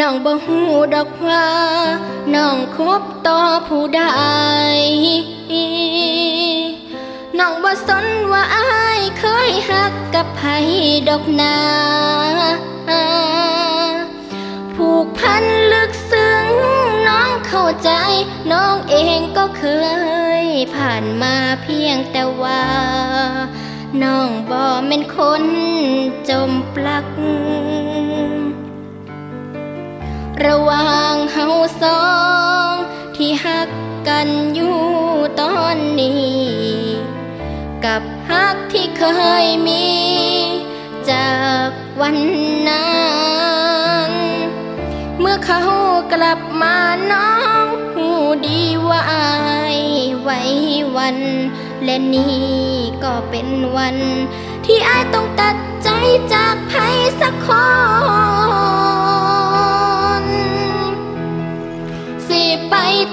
น้องบ่ฮู้ดอกว่าน้องคบต่อผู้ใดน้องบ่สนว่าอายเคยหักกับไผดอกนาผูกพันลึกซึ้งน้องเข้าใจ น้องเองก็เคยผ่านมาเพียงแต่ว่า น้องบ่แม่นคนจมปลัก ระหว่างเฮาสอง ที่หักกันอยู่ตอนนี้ กับหักที่เคยมี จากวันนั้นเมื่อเขากลับมาน้องหูดีว่าอายไว้วัน และนี่ก็เป็นวัน ที่อายต้องตัดใจจากใครสักคน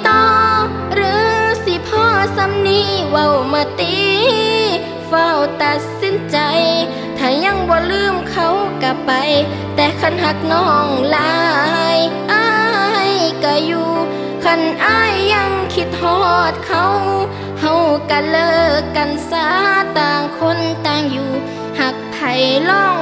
ต่อหรือสิพ่อสำนีเว้ามาตีเฝ้าตัดสินใจ ถ้ายังบ่ลืมเขากลับไป แต่คันหักน้องลายอายก็อยู่ คันอายยังคิดฮอดเขาเฮาก็เลิกกันซาต่างคนต่างอยู่ หักไผลอง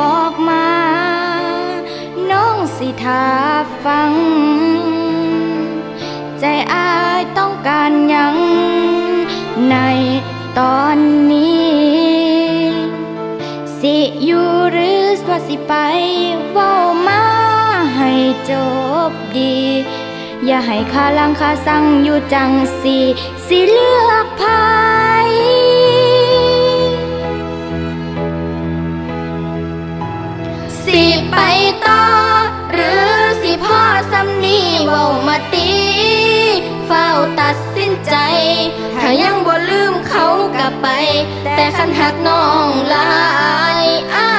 บอกมา น้องสิทาฟัง ใจอายต้องการยัง ในตอนนี้ สิอยู่หรือว่าสิไปเว้ามาให้จบดี อย่าให้คาลังคาสั่งอยู่จังสิ สิเลือกไผ สิไปต่อ หรือสิพ่อสำนีเว้ามาตีเฝ้าตัดสินใจ ถ้ายังบ่ลืมเขากลับไป แต่คันหักน้องลายอา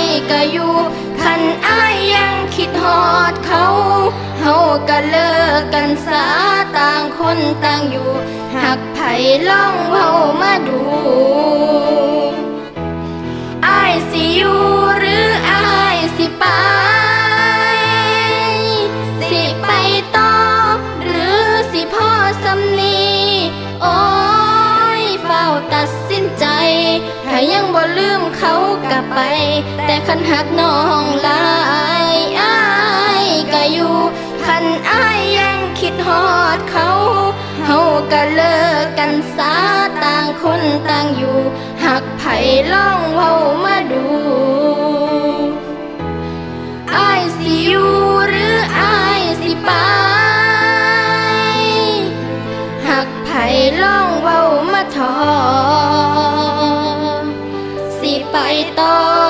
ยก็อยู่คันอายยังคิดฮอดเขาเฮาก็เลิกกันซาต่างคนต่างอยู่หักไผ่ล่องเว้า ถ้ายังบ่ลืมเขากลับไป แต่คันหักน้องลายอายก็อยู่คันอายยังคิดฮอดเขาเฮาก็เลิกกันซาต่างคนต่างอยู่ หักไผล่องเว้ามาดูอายสิอยู่หรืออายสิไปหักไผล่องเว้ามาทอ ต่อ